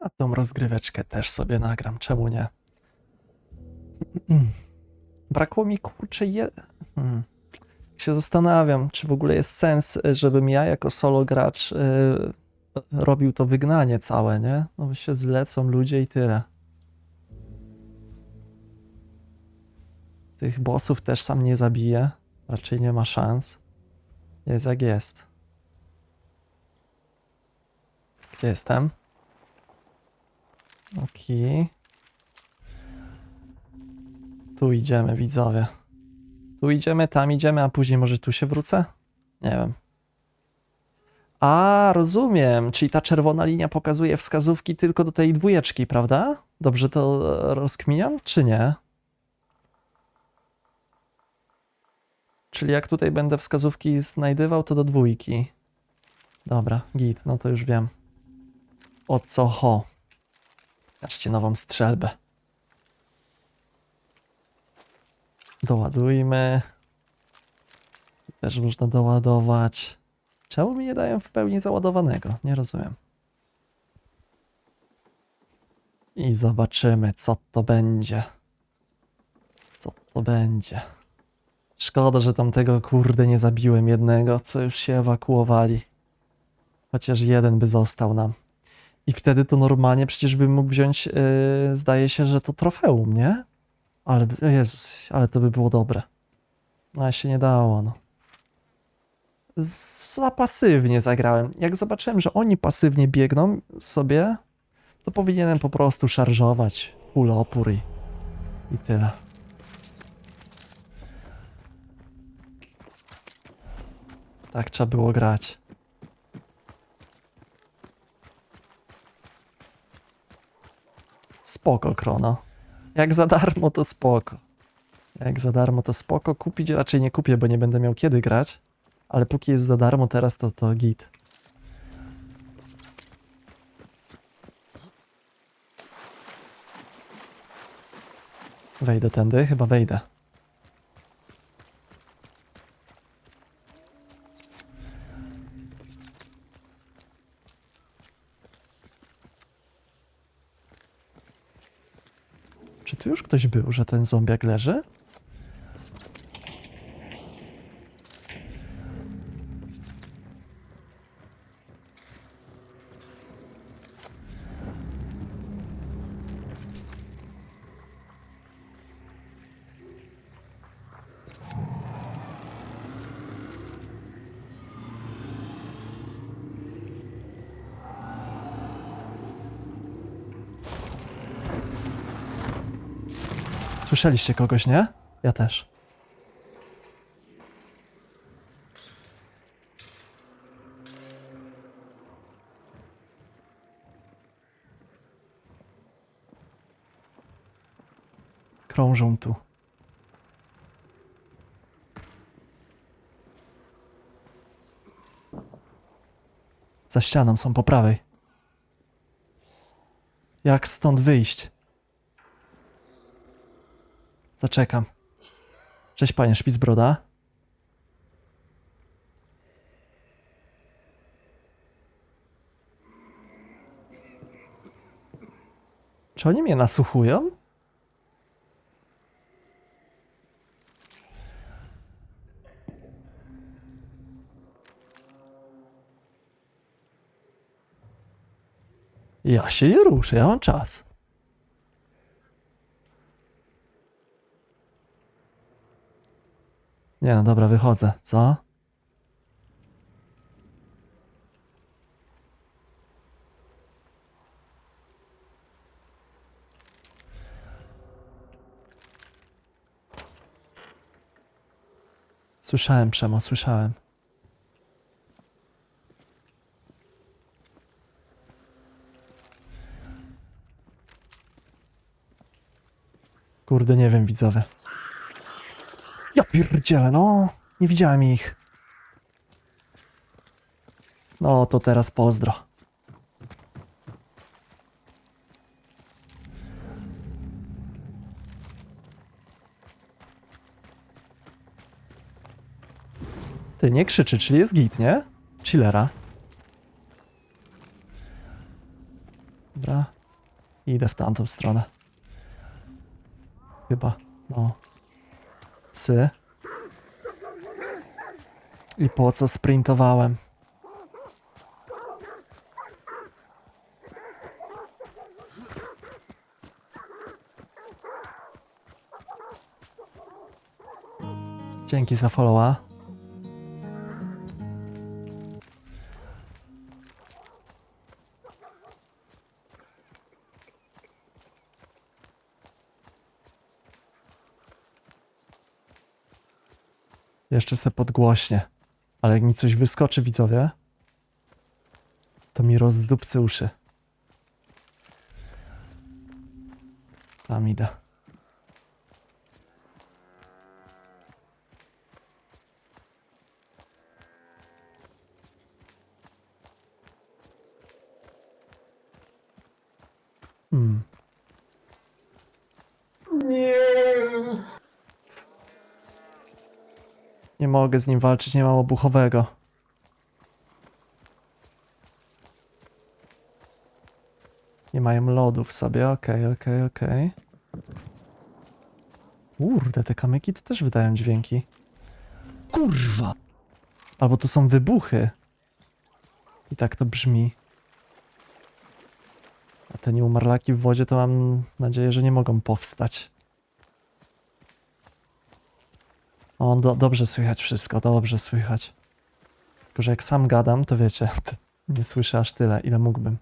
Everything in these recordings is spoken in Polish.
A tą rozgryweczkę też sobie nagram, czemu nie? Brakło mi kurczę je... Hmm. Się zastanawiam, czy w ogóle jest sens, żebym ja jako solo gracz yy, robił to wygnanie całe, nie? No bo się zlecą ludzie i tyle. Tych bossów też sam nie zabiję. Raczej nie ma szans. Jest jak jest. Gdzie jestem? Okej. Tu idziemy, widzowie. Tu idziemy, tam idziemy, a później może tu się wrócę? Nie wiem. A, rozumiem. Czyli ta czerwona linia pokazuje wskazówki tylko do tej dwójeczki, prawda? Dobrze to e, rozkminiam, czy nie? Czyli jak tutaj będę wskazówki znajdywał, to do dwójki. Dobra, git, no to już wiem. O co ho. Patrzcie nową strzelbę. Doładujmy. Też można doładować. Czemu mi nie dają w pełni załadowanego? Nie rozumiem. I zobaczymy, co to będzie. Co to będzie. Szkoda, że tamtego kurde nie zabiłem jednego, co już się ewakuowali. Chociaż jeden by został nam. I wtedy to normalnie przecież bym mógł wziąć, yy, zdaje się, że to trofeum, nie? Ale, Jezus, ale to by było dobre. Ale się nie dało, no. Za pasywnie zagrałem. Jak zobaczyłem, że oni pasywnie biegną sobie, to powinienem po prostu szarżować full opór i, i tyle. Tak trzeba było grać. Spoko, Krono. Jak za darmo, to spoko. Jak za darmo, to spoko. Kupić raczej nie kupię, bo nie będę miał kiedy grać. Ale póki jest za darmo teraz, to to git. Wejdę tędy? Chyba wejdę. Czy tu już ktoś był, że ten zombiak leży? Słyszeliście kogoś, nie? Ja też. Krążą tu. Za ścianą są po prawej. Jak stąd wyjść? Zaczekam. Cześć panie Szpicbroda. Czy oni mnie nasłuchują? Ja się nie ruszę, ja mam czas. Nie no, dobra, wychodzę. Co? Słyszałem, Przemo, słyszałem. Kurde, nie wiem, widzowie. Ja pierdzielę, no. Nie widziałem ich. No, to teraz pozdro. Ty, nie krzyczy, czyli jest git, nie? Chillera. Dobra. Idę w tamtą stronę. Chyba, no. Psy. I po co sprintowałem? Dzięki za followa. Jeszcze se podgłośnie. Ale jak mi coś wyskoczy, widzowie, to mi rozdupcy uszy. Tam idę. Mogę z nim walczyć, nie mam obuchowego. Nie mają lodów w sobie, okej, okej, okej. Kurde, te kamyki to też wydają dźwięki. Kurwa! Albo to są wybuchy. I tak to brzmi. A te nieumarlaki w wodzie to mam nadzieję, że nie mogą powstać. O, do, dobrze słychać wszystko, dobrze słychać. Tylko, że jak sam gadam, to wiecie, to nie słyszę aż tyle, ile mógłbym.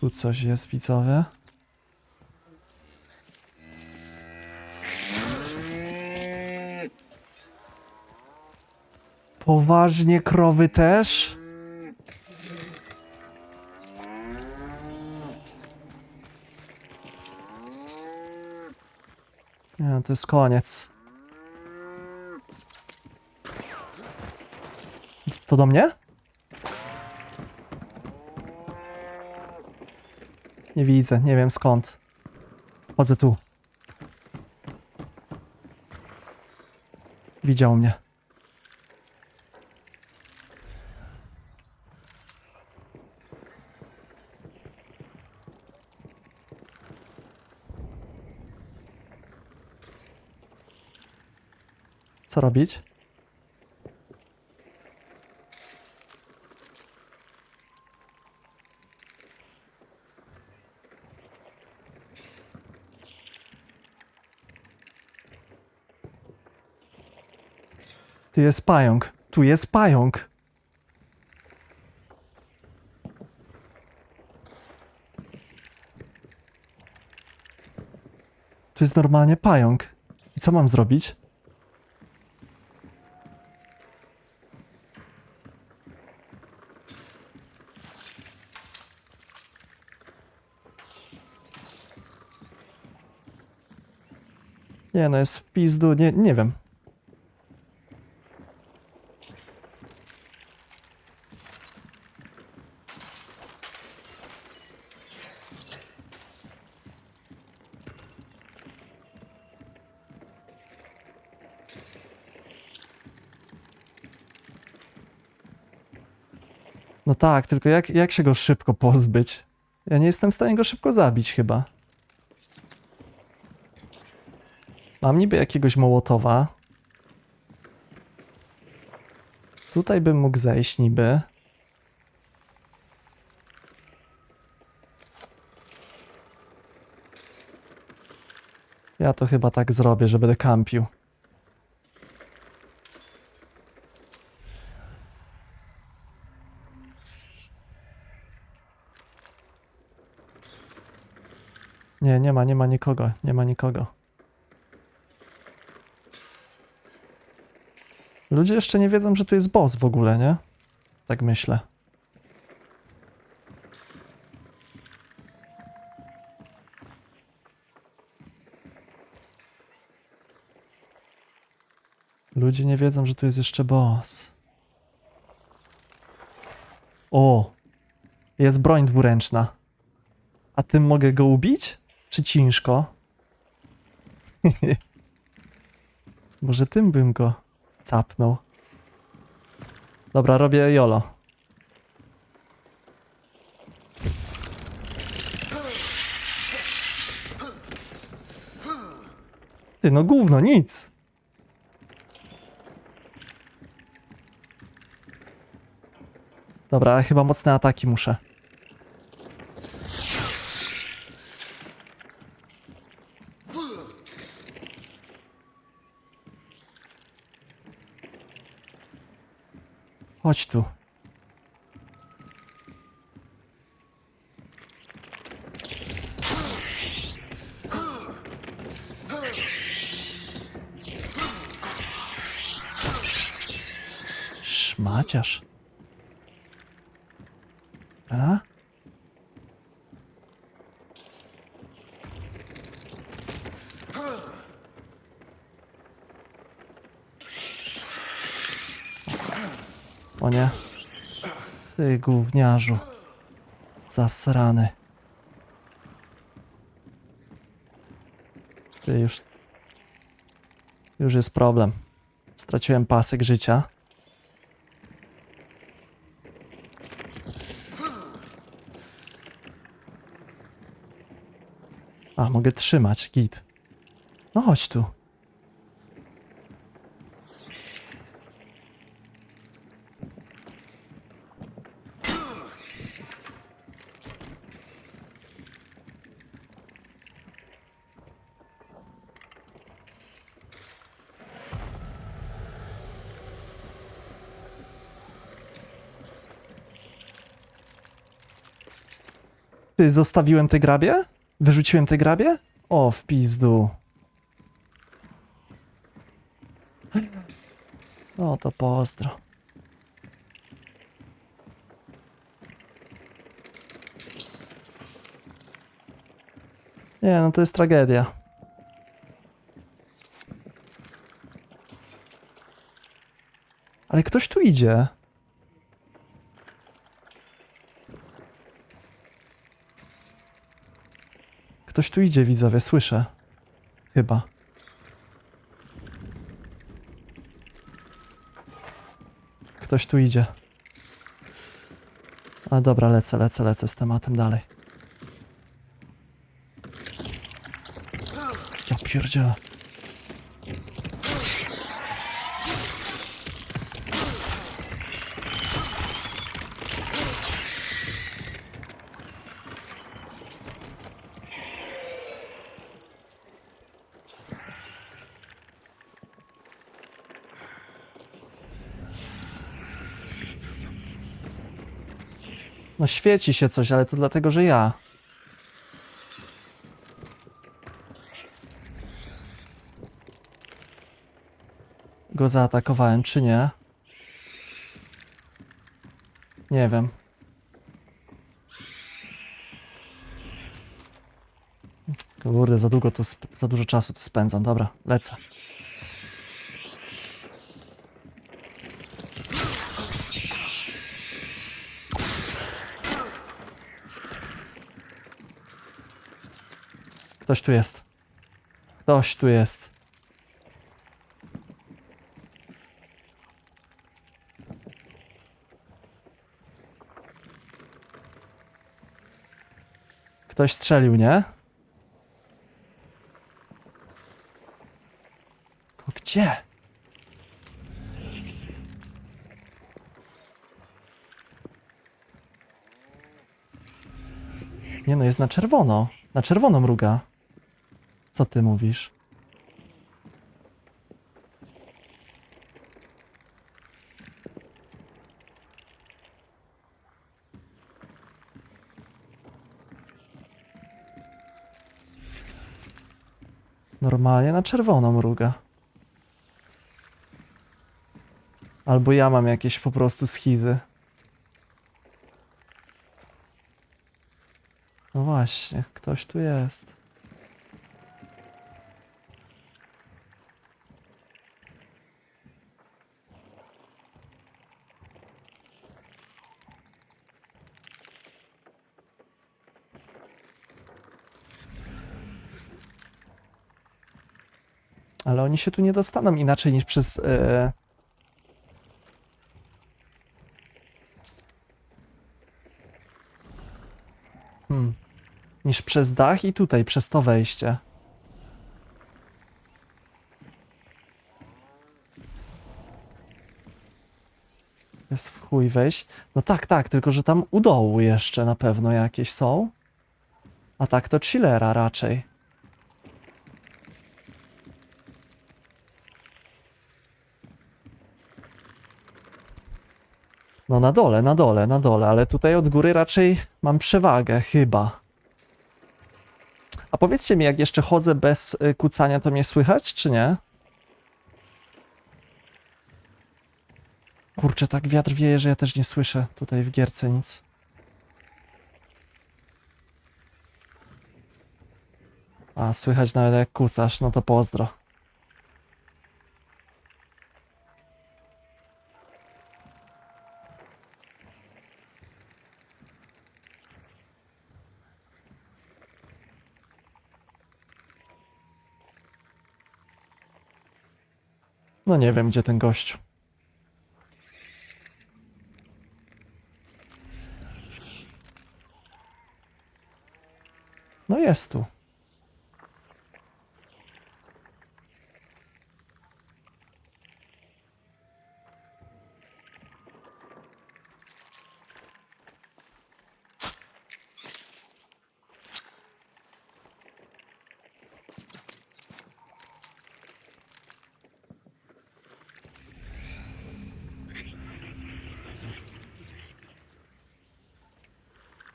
Tu coś jest, widzowie. Poważnie krowy też? Nie, to jest koniec. To do mnie? Nie widzę, nie wiem skąd. Chodzę tu. Widział mnie. Co robić? Tu jest pająk. Tu jest pająk. Tu jest normalnie pająk. I co mam zrobić? Nie, no jest w pizdu, nie, nie wiem. No tak, tylko jak, jak się go szybko pozbyć? Ja nie jestem w stanie go szybko zabić chyba. Mam niby jakiegoś mołotowa. Tutaj bym mógł zejść niby. Ja to chyba tak zrobię, że będę kampił. Nie, nie ma, nie ma nikogo, nie ma nikogo. Ludzie jeszcze nie wiedzą, że tu jest boss w ogóle, nie? Tak myślę. Ludzie nie wiedzą, że tu jest jeszcze boss. O! Jest broń dwuręczna. A tym mogę go ubić? Czy ciężko? Może tym bym go Capnął. Dobra, robię jolo. Ty, no gówno, nic. Dobra, ale chyba mocne ataki muszę. Chodź tu. Szmaciarz. A? Nie. Ty gówniarzu. Zasrany. Ty już... Już jest problem. Straciłem pasek życia. A, mogę trzymać, git. No chodź tu. Zostawiłem te grabie? Wyrzuciłem te grabie? O, w pizdu. No to pozdro. Nie, no to jest tragedia. Ale ktoś tu idzie. Ktoś tu idzie, widzowie, słyszę. Chyba. Ktoś tu idzie. A dobra, lecę, lecę, lecę z tematem dalej. Ja pierdzielę. No świeci się coś, ale to dlatego, że ja. Go zaatakowałem, czy nie? Nie wiem. Kurde, za długo tu, za dużo czasu tu spędzam. Dobra, lecę. Ktoś tu jest. Ktoś tu jest. Ktoś strzelił, nie? Ko- Gdzie? Nie no, jest na czerwono. Na czerwono mruga. Co ty mówisz? Normalnie na czerwono mruga. Albo ja mam jakieś po prostu schizy. No właśnie, ktoś tu jest. Ale oni się tu nie dostaną inaczej niż przez... Yy... Hmm. Niż przez dach i tutaj, przez to wejście. Jest w chuj wejść. No tak, tak, tylko że tam u dołu jeszcze na pewno jakieś są. A tak to chillera raczej. No na dole, na dole, na dole, ale tutaj od góry raczej mam przewagę, chyba. A powiedzcie mi, jak jeszcze chodzę bez y, kucania, to mnie słychać, czy nie? Kurczę, tak wiatr wieje, że ja też nie słyszę tutaj w gierce nic. A, słychać nawet jak kucasz, no to pozdro. No nie wiem, gdzie ten gościu. No jest tu.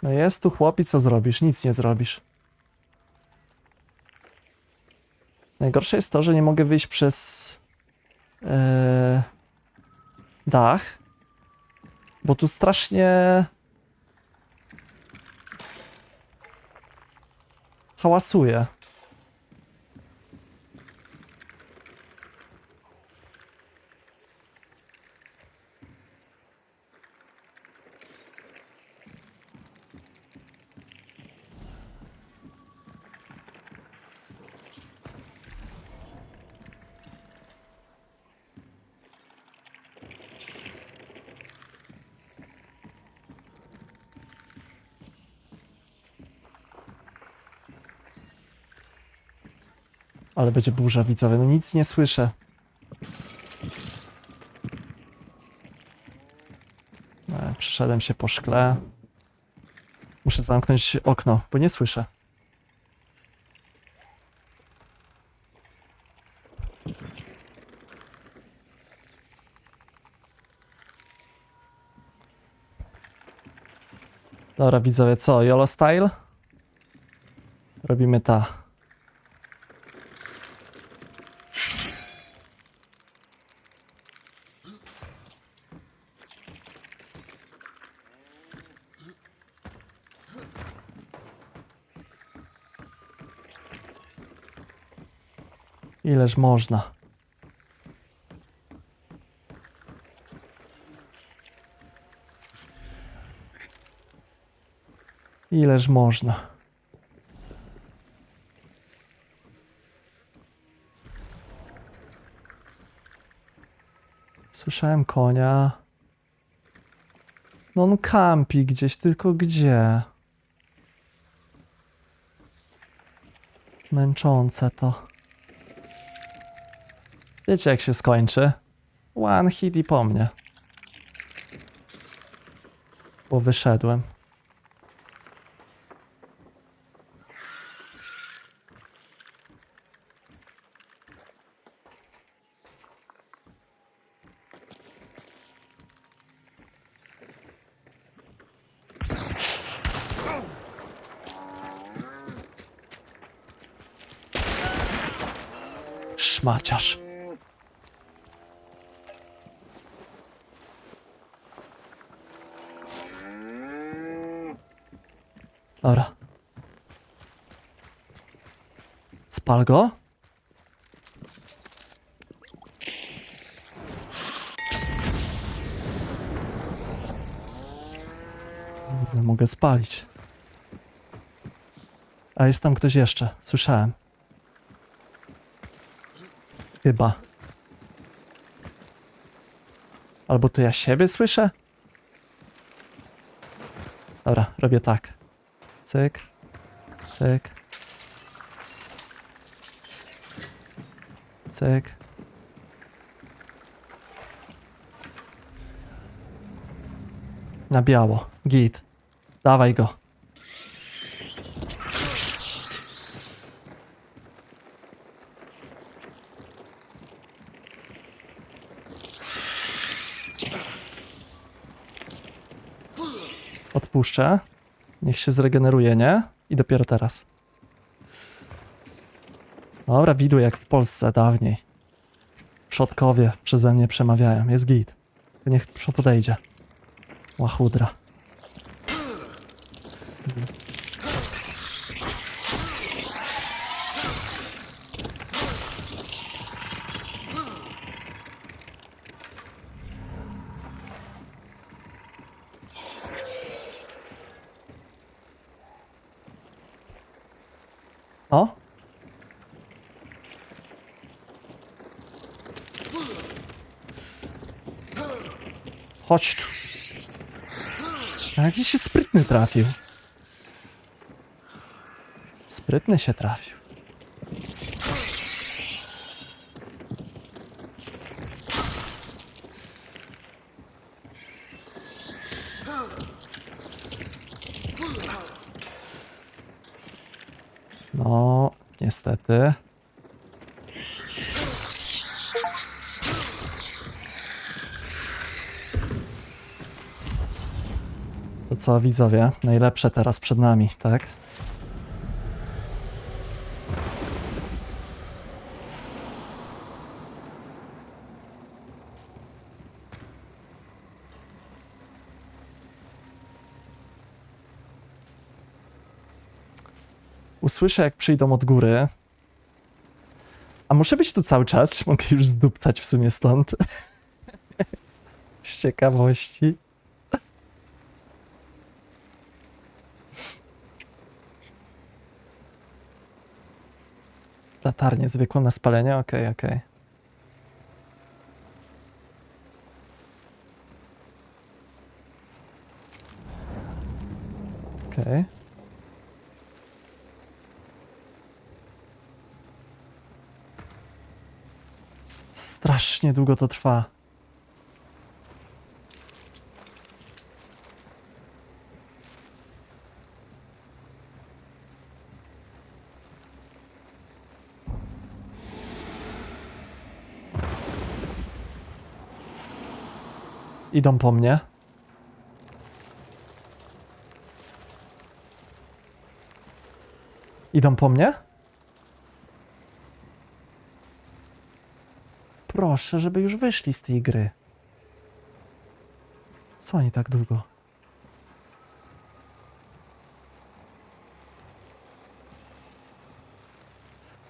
No jest tu chłop i co zrobisz? Nic nie zrobisz. Najgorsze jest to, że nie mogę wyjść przez e, dach, bo tu strasznie hałasuje. Ale będzie burza widzowie, no nic nie słyszę. E, Przeszedłem się po szkle. Muszę zamknąć okno, bo nie słyszę. Dobra, widzowie, co? YOLO style? Robimy ta. Ileż można. Ileż można. Słyszałem konia. No on kampi gdzieś, tylko gdzie? Męczące to. Wiecie jak się skończy? One hit i po mnie. Bo wyszedłem. Szmaciarz. Dobra. Spal go? Kurde, Mogę spalić. A jest tam ktoś jeszcze. Słyszałem. Chyba. Albo to ja siebie słyszę? Dobra, robię tak. Cyk. Cyk. Cyk. Na biało. Git. Dawaj go. Odpuszczę. Niech się zregeneruje, nie? I dopiero teraz. Dobra, widły jak w Polsce dawniej. Przodkowie przeze mnie przemawiają. Jest git. Niech podejdzie. Łachudra. O! Chodź tu. Jakiś się sprytny trafił. Sprytny się trafił. No, niestety. Co, widzowie? Najlepsze teraz przed nami, tak? Usłyszę, jak przyjdą od góry. A muszę być tu cały czas, czy mogę już zdupcać w sumie stąd? Z ciekawości. Latarnię zwykłą na spalenie? Okej, okej. Okej. Strasznie długo to trwa. Idą po mnie. Idą po mnie? Proszę, żeby już wyszli z tej gry. Co oni tak długo?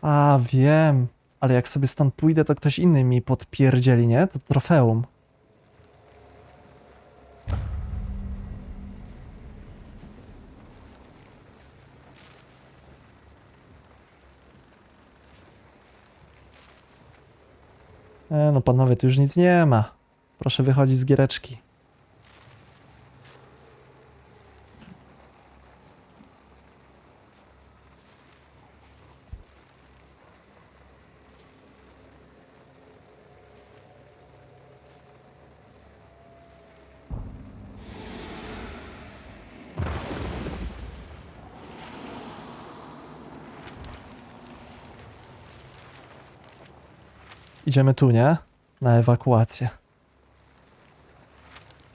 A, wiem. Ale jak sobie stąd pójdę, to ktoś inny mi podpierdzieli, nie? To trofeum. E, no panowie, tu już nic nie ma. Proszę wychodzić z giereczki. Idziemy tu, nie? Na ewakuację.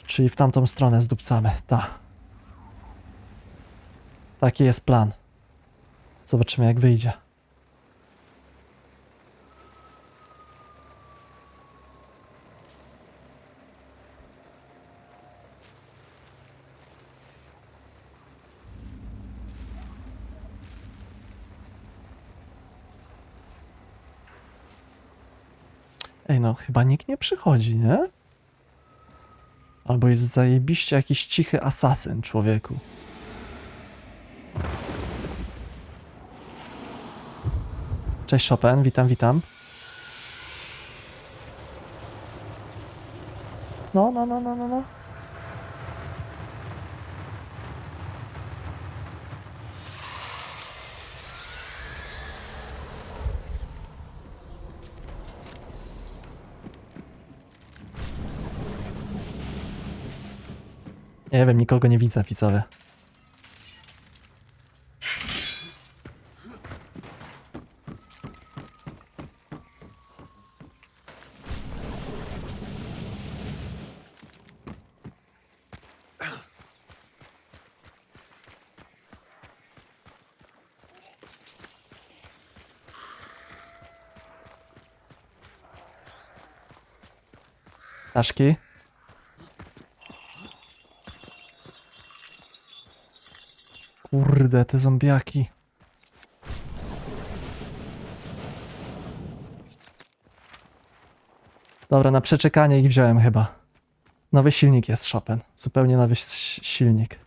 Czyli w tamtą stronę zdupcamy. Ta. Taki jest plan. Zobaczymy, jak wyjdzie. Ej, no, chyba nikt nie przychodzi, nie? Albo jest zajebiście jakiś cichy asasyn, człowieku. Cześć Chopin, witam, witam. No, no, no, no, no, no. Nie wiem, nikogo nie widzę, widzowie. Ptaszki. Kurde, te zombiaki. Dobra, na przeczekanie ich wziąłem chyba. Nowy silnik jest Chopin. Zupełnie nowy silnik.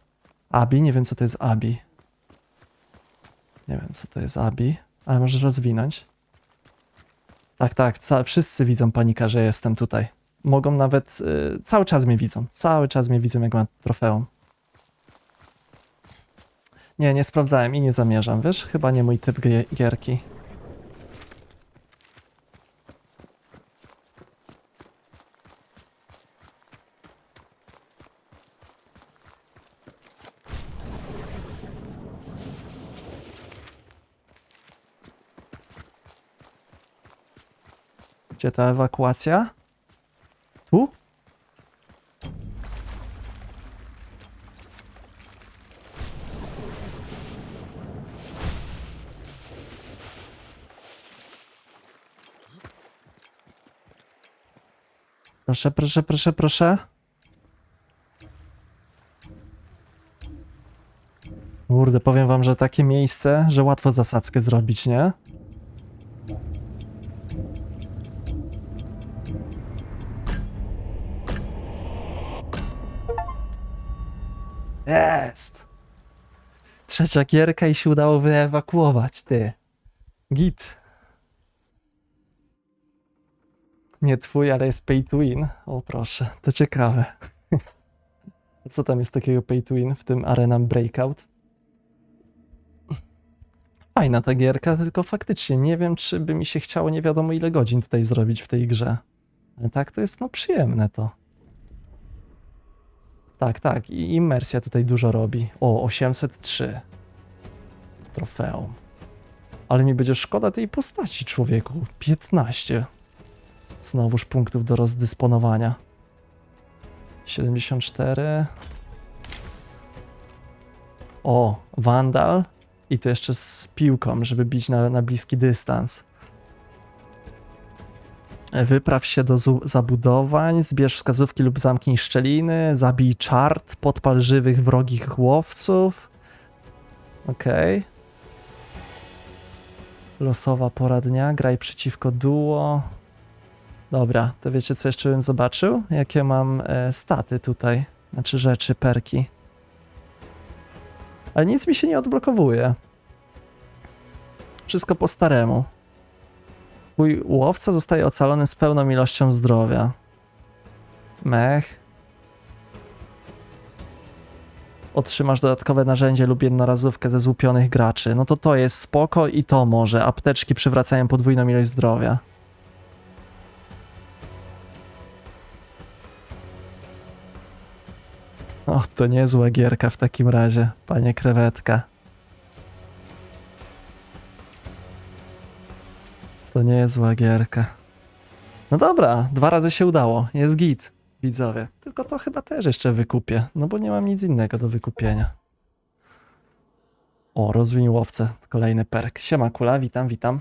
Abi, nie wiem co to jest Abi. Nie wiem co to jest Abi, ale możesz rozwinąć. Tak, tak, wszyscy widzą panika, że jestem tutaj. Mogą nawet, y, cały czas mnie widzą, cały czas mnie widzą jak mam trofeum. Nie, nie sprawdzałem i nie zamierzam, wiesz? Chyba nie mój typ gie- gierki. Gdzie ta ewakuacja? Tu? Proszę, proszę, proszę, proszę. Kurde, powiem wam, że takie miejsce, że łatwo zasadzkę zrobić, nie? Jest! Trzecia gierka i się udało wyewakuować, ty. Git. Nie twój, ale jest pay to win. O proszę, to ciekawe. Co tam jest takiego pay to win w tym Arena Breakout? Fajna ta gierka, tylko faktycznie nie wiem, czy by mi się chciało nie wiadomo ile godzin tutaj zrobić w tej grze. Tak, to jest no przyjemne to. Tak, tak, i immersja tutaj dużo robi. O, 803. Trofeum. Ale mi będzie szkoda tej postaci, człowieku. 15. Znowuż punktów do rozdysponowania. 74. O, Vandal. I to jeszcze z piłką, żeby bić na, na bliski dystans. Wypraw się do zabudowań, zbierz wskazówki lub zamknij szczeliny, zabij czart, podpal żywych wrogich łowców. Okej. Losowa pora dnia, graj przeciwko duo. Dobra, to wiecie co jeszcze bym zobaczył? Jakie mam e, staty tutaj, znaczy rzeczy, perki. Ale nic mi się nie odblokowuje. Wszystko po staremu. Twój łowca zostaje ocalony z pełną ilością zdrowia. Mech. Otrzymasz dodatkowe narzędzie lub jednorazówkę ze złupionych graczy. No to to jest spoko i to może. Apteczki przywracają podwójną ilość zdrowia. O, to niezła gierka w takim razie, panie krewetka. To niezła gierka. No dobra, dwa razy się udało. Jest git, widzowie. Tylko to chyba też jeszcze wykupię, no bo nie mam nic innego do wykupienia. O, rozwiń łowcę. Kolejny perk. Siema kula, witam, witam.